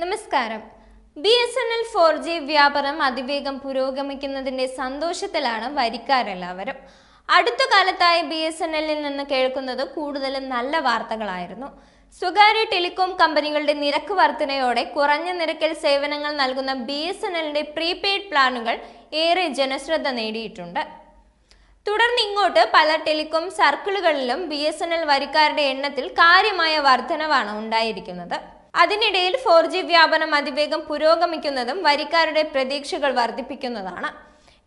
നമസ്കാരം. B S N L four G വ്യാപനം അതിവേഗം പുരോഗമിക്കുന്നതിന്റെ സന്തോഷത്തിലാണ് വരിക്കാരെല്ലാവരും. അടുത്ത കാലത്തായി ബി എസ് എൻ എല്ലിൽ നിന്ന് കേൾക്കുന്നത് കൂടുതലും നല്ല വാർത്തകളായിരുന്നു. സ്വകാര്യ ടെലികോം കമ്പനികളുടെ നിരക്ക് വർധനയോടെ കുറഞ്ഞ നിരക്കിൽ സേവനങ്ങൾ നൽകുന്ന ബി എസ് എൻ എല്ലിന്റെ പ്രീപെയ്ഡ് പ്ലാനുകൾ ഏറെ ജനശ്രദ്ധ നേടിയിട്ടുണ്ട്. തുടർന്ന് ഇങ്ങോട്ട് പല ടെലികോം സർക്കിളുകളിലും ബി എസ് എൻ എൽ വരിക്കാരുടെ എണ്ണത്തിൽ കാര്യമായ വർധനവാണ് ഉണ്ടായിരിക്കുന്നത്. അതിനിടയിൽ ഫോർ ജി വ്യാപനം അതിവേഗം പുരോഗമിക്കുന്നതും വരിക്കാരുടെ പ്രതീക്ഷകൾ വർദ്ധിപ്പിക്കുന്നതാണ്.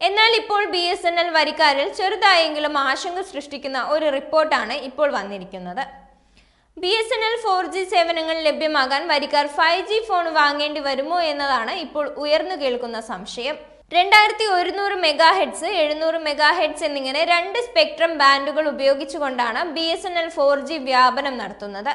എന്നാൽ ഇപ്പോൾ ബി എസ് എൻ എൽ വരിക്കാരിൽ ചെറുതായെങ്കിലും ആശങ്ക സൃഷ്ടിക്കുന്ന ഒരു റിപ്പോർട്ടാണ് ഇപ്പോൾ വന്നിരിക്കുന്നത്. B S N L four G സേവനങ്ങൾ ലഭ്യമാകാൻ വരിക്കാർ ഫൈവ് ജി ഫോൺ വാങ്ങേണ്ടി വരുമോ എന്നതാണ് ഇപ്പോൾ ഉയർന്നു കേൾക്കുന്ന സംശയം. രണ്ടായിരത്തി ഒരുന്നൂറ് മെഗാ ഹെഡ്സ് എഴുന്നൂറ് മെഗാ ഹെഡ്സ് എന്നിങ്ങനെ രണ്ട് സ്പെക്ട്രം ബാൻഡുകൾ ഉപയോഗിച്ചുകൊണ്ടാണ് B S N L four G വ്യാപനം നടത്തുന്നത്.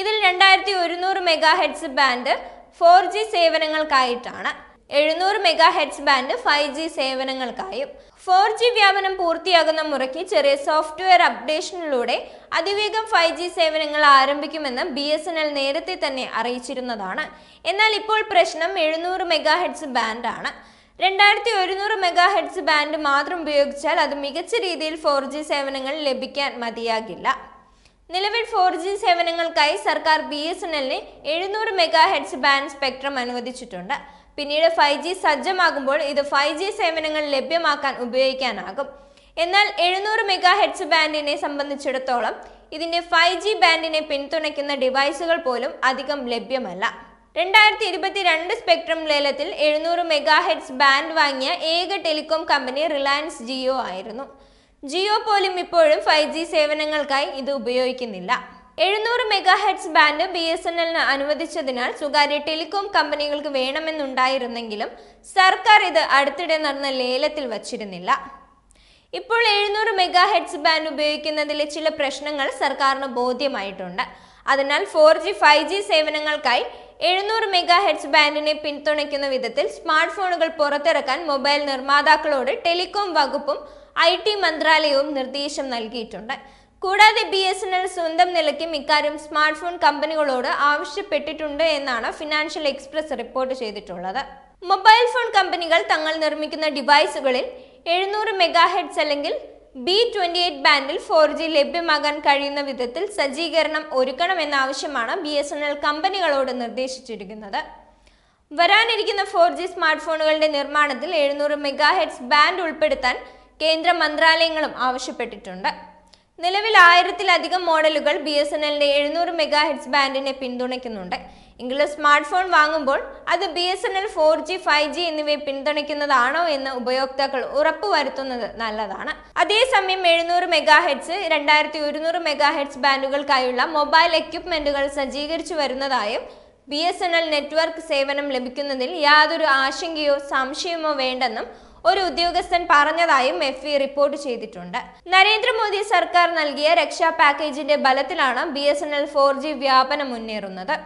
ഇതിൽ രണ്ടായിരത്തി ഒരുന്നൂറ് mega hertz band four G സേവനങ്ങൾക്കായിട്ടാണ്. എഴുന്നൂറ് mega hertz band five G സേവനങ്ങൾക്കായും. Four G വ്യാപനം പൂർത്തിയാകുന്ന മുറയ്ക്ക് ചെറിയ സോഫ്റ്റ്വെയർ അപ്ഡേഷനിലൂടെ അതിവേഗം ഫൈവ് ജി സേവനങ്ങൾ ആരംഭിക്കുമെന്ന് ബി എസ് എൻ എൽ നേരത്തെ തന്നെ അറിയിച്ചിരുന്നതാണ്. എന്നാൽ ഇപ്പോൾ പ്രശ്നം എഴുന്നൂറ് മെഗാ ഹെഡ്സ് ബാൻഡാണ് രണ്ടായിരത്തി ഒരുന്നൂറ് മെഗാ ഹെഡ്സ് ബാൻഡ് മാത്രം ഉപയോഗിച്ചാൽ അത് മികച്ച രീതിയിൽ ഫോർ ജി സേവനങ്ങൾ ലഭിക്കാൻ മതിയാകില്ല. നിലവിൽ ഫോർ ജി സേവനങ്ങൾക്കായി സർക്കാർ ബി എസ് എൻ എല്ലിന് എഴുന്നൂറ് മെഗാ ഹെഡ്സ് ബാൻഡ് സ്പെക്ട്രം അനുവദിച്ചിട്ടുണ്ട്. പിന്നീട് ഫൈവ് ജി സജ്ജമാകുമ്പോൾ ഇത് ഫൈവ് ജി സേവനങ്ങൾ ലഭ്യമാക്കാൻ ഉപയോഗിക്കാനാകും. എന്നാൽ എഴുന്നൂറ് മെഗാ ഹെഡ്സ് ബാൻഡിനെ സംബന്ധിച്ചിടത്തോളം ഇതിന്റെ ഫൈവ് ജി ബാൻഡിനെ പിന്തുണയ്ക്കുന്ന ഡിവൈസുകൾ പോലും അധികം ലഭ്യമല്ല. രണ്ടായിരത്തി ഇരുപത്തിരണ്ട് സ്പെക്ട്രം ലേലത്തിൽ എഴുന്നൂറ് മെഗാ ഹെഡ്സ് ബാൻഡ് വാങ്ങിയ ഏക ടെലികോം കമ്പനി റിലയൻസ് ജിയോ ആയിരുന്നു. ജിയോ പോലും ഇപ്പോഴും ഫൈവ് ജി സേവനങ്ങൾക്കായി ഇത് ഉപയോഗിക്കുന്നില്ല. എഴുന്നൂറ് mega hertz band B S N എല്ലിന് അനുവദിച്ചതിനാൽ സ്വകാര്യ ടെലികോം കമ്പനികൾക്ക് വേണമെന്നുണ്ടായിരുന്നെങ്കിലും സർക്കാർ ഇത് അടുത്തിടെ നടന്ന ലേലത്തിൽ വച്ചിരുന്നില്ല. ഇപ്പോൾ എഴുന്നൂറ് മെഗാ ഹെഡ്സ് ബാൻഡ് ഉപയോഗിക്കുന്നതിലെ ചില പ്രശ്നങ്ങൾ സർക്കാരിന് ബോധ്യമായിട്ടുണ്ട്. അതിനാൽ ഫോർ ജി ഫൈവ് ജി സേവനങ്ങൾക്കായി എഴുന്നൂറ് മെഗാ ഹെഡ്സ് ബാൻഡിനെ പിന്തുണയ്ക്കുന്ന വിധത്തിൽ സ്മാർട്ട് ഫോണുകൾ പുറത്തിറക്കാൻ മൊബൈൽ നിർമ്മാതാക്കളോട് ടെലികോം വകുപ്പും ഐ ടി മന്ത്രാലയവും നിർദ്ദേശം നൽകിയിട്ടുണ്ട്. കൂടാതെ ബി എസ് എൻ എൽ സ്വന്തം നിലയ്ക്കും ഇക്കാര്യം സ്മാർട്ട് ഫോൺ കമ്പനികളോട് ആവശ്യപ്പെട്ടിട്ടുണ്ട് എന്നാണ് ഫിനാൻഷ്യൽ എക്സ്പ്രസ് റിപ്പോർട്ട് ചെയ്തിട്ടുള്ളത്. മൊബൈൽ ഫോൺ കമ്പനികൾ തങ്ങൾ നിർമ്മിക്കുന്ന ഡിവൈസുകളിൽ എഴുന്നൂറ് മെഗാ ഹെഡ്സ് അല്ലെങ്കിൽ ബി ട്വന്റി എയ്റ്റ് ബാൻഡിൽ ഫോർ ജി ലഭ്യമാകാൻ കഴിയുന്ന വിധത്തിൽ സജ്ജീകരണം ഒരുക്കണമെന്ന ആവശ്യമാണ് ബി എസ് എൻ എൽ കമ്പനികളോട് നിർദ്ദേശിച്ചിരിക്കുന്നത്. വരാനിരിക്കുന്ന ഫോർ ജി സ്മാർട്ട് ഫോണുകളുടെ നിർമ്മാണത്തിൽ എഴുന്നൂറ് മെഗാ ഹെഡ്സ് ബാൻഡ് ഉൾപ്പെടുത്താൻ കേന്ദ്ര മന്ത്രാലയങ്ങളും ആവശ്യപ്പെട്ടിട്ടുണ്ട്. നിലവിൽ ആയിരത്തിലധികം മോഡലുകൾ ബി എസ് എൻ എല്ലിന്റെ എഴുന്നൂറ് മെഗാ ഹെഡ്സ് ബാൻഡിനെ പിന്തുണയ്ക്കുന്നുണ്ട്. എങ്കിലും സ്മാർട്ട് ഫോൺ വാങ്ങുമ്പോൾ അത് B S N L four G five G എന്നിവയെ പിന്തുണയ്ക്കുന്നതാണോ എന്ന് ഉപയോക്താക്കൾ ഉറപ്പുവരുത്തുന്നത് നല്ലതാണ്. അതേസമയം എഴുന്നൂറ് മെഗാ ഹെഡ്സ് രണ്ടായിരത്തി ഒരുന്നൂറ് മെഗാ ഹെഡ്സ് ബാൻഡുകൾക്കായുള്ള മൊബൈൽ എക്യുപ്മെന്റുകൾ സജ്ജീകരിച്ചു വരുന്നതായും B S N L network സേവനം ലഭിക്കുന്നതിൽ യാതൊരു ആശങ്കയോ സംശയമോ വേണ്ടെന്നും ഒരു ഉദ്യോഗസ്ഥൻ പറഞ്ഞതായും എഫ് ഇ റിപ്പോർട്ട് ചെയ്തിട്ടുണ്ട്. നരേന്ദ്രമോദി സർക്കാർ നൽകിയ രക്ഷാ പാക്കേജിന്റെ ബലത്തിലാണ് B S N L four G വ്യാപനം മുന്നേറുന്നത്.